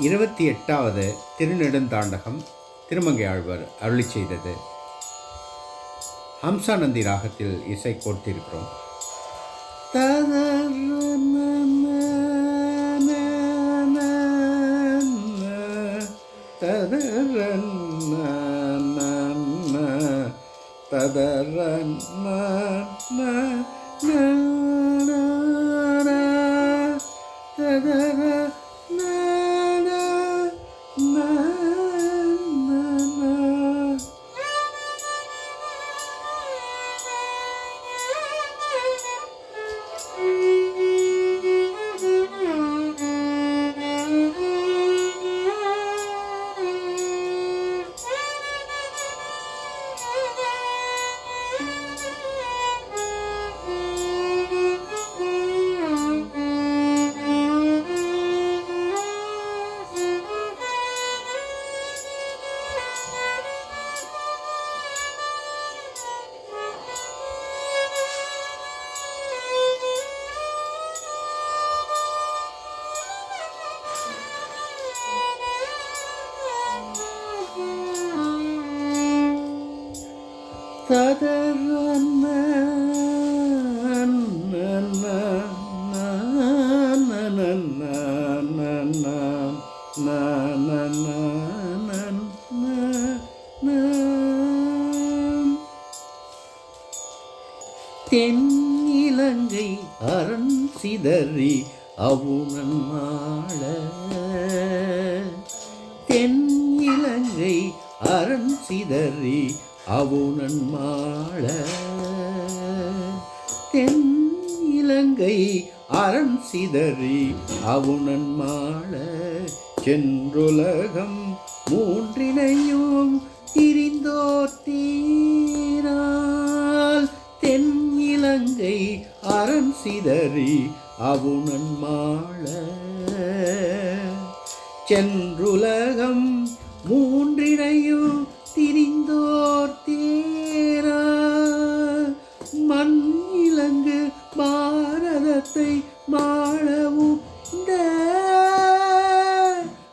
இருபத்தி எட்டாவது திருநெடுந்தாண்டகம் திருமங்கை ஆழ்வார் அருளி செய்தது. ஹம்சானந்தி ராகத்தில் இசை கோர்த்திருக்கிறோம். தென்னிலங்கை அரண் சிதறி அவுணன் மாள. தென்னிலங்கை அரண் சிதறி அவுணன் மாள தென்னிலங்கை அரண் சிதறி அவுணன் மாள சென்றுலகம் மூன்றினையும் திரிந்தோர் தீரால் தென் இலங்கை அரண் சிதறி அவுணன் மாள சென்றுலகம் மூன்றினையும் திரிந்தோர் தேரா மண் இலங்கு பாரதத்தை மாளவும்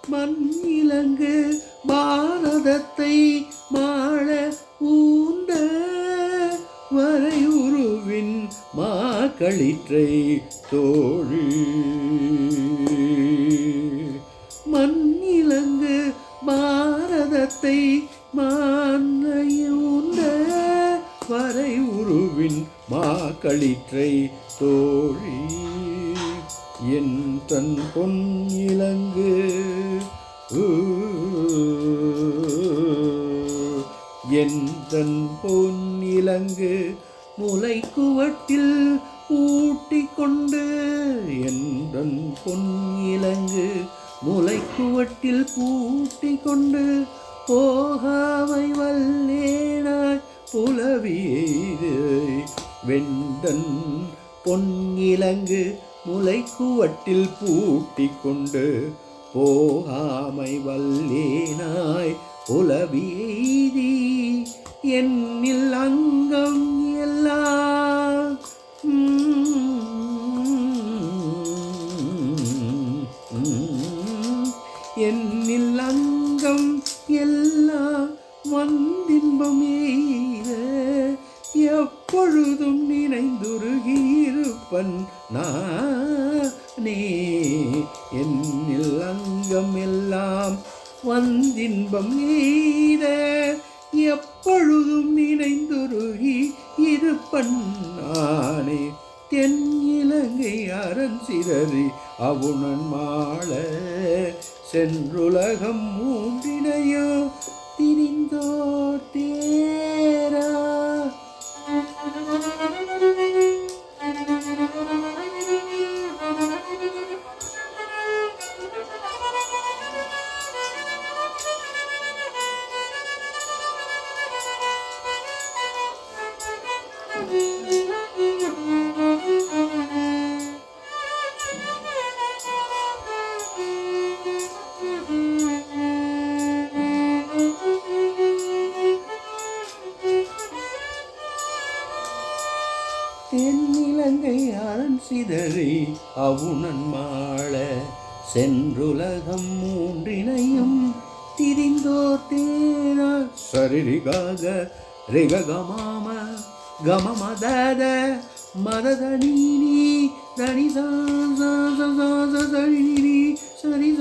மண் இலங்கு பாரதத்தை மாள ஊந்த வரையுருவின் மாக்களிற்றை தோழி. மாக்களிற்றை தோழி. என் தன் பொன் இலங்கு. என் தன் பொன் இலங்கு. முலை குவட்டில் ஊட்டி கொண்டு. எந்தன் பொன் இலங்கு. முலை குவட்டில் பூட்டி கொண்டு. போகாமை வல்லேனாய் புலவியை வெண்டன் பொன்னிலங்கு முளைக்குவட்டில் பூட்டி கொண்டு போகாமை வல்லேனாய் புலவியெய்தி என்னில் அங்கம் எல்லாம் என்னில் அங்கம் எல்லாம் வந்தின்பமே எப்பொழுதும் நினைந்துருகி இருப்பன் நானே என்னில் அங்கம் எல்லாம் வந்தின்பம் எய்த எப்பொழுதும் நினைந்துருகி இருப்பன் நானே தென் இலங்கை அரண் சிறறி அவுணன் மாள சென்றுலகம் மூன்றினையோ திரிந்தோ தேரா. தென்னிலங்கை அவுணன்மாள சென்றுலகம் மூன்றினையும் திரிந்தோர் தேனா சரிரிகாக ரிககமாம கமமதத மதத நீனி தனி சா சா சா சா சா சரி நீ சரி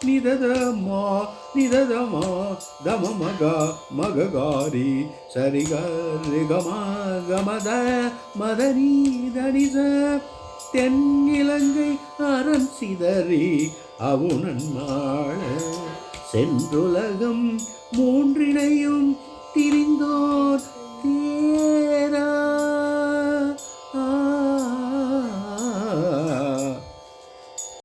சா சா சா சரி சா ரினி சா சா சரி ரி ரி சா சரி ரி சா சரி ரி சா சரி ரி சா சரி ச நிதத மா நிதத மா தம மக மக காரி சரி க ரி க ம க மத மதனி தனி ச தென்னிலங்கை அரண் சிதறி அவுணன் மாள சென்றுலகம் மூன்றினையும் திரிந்தோர்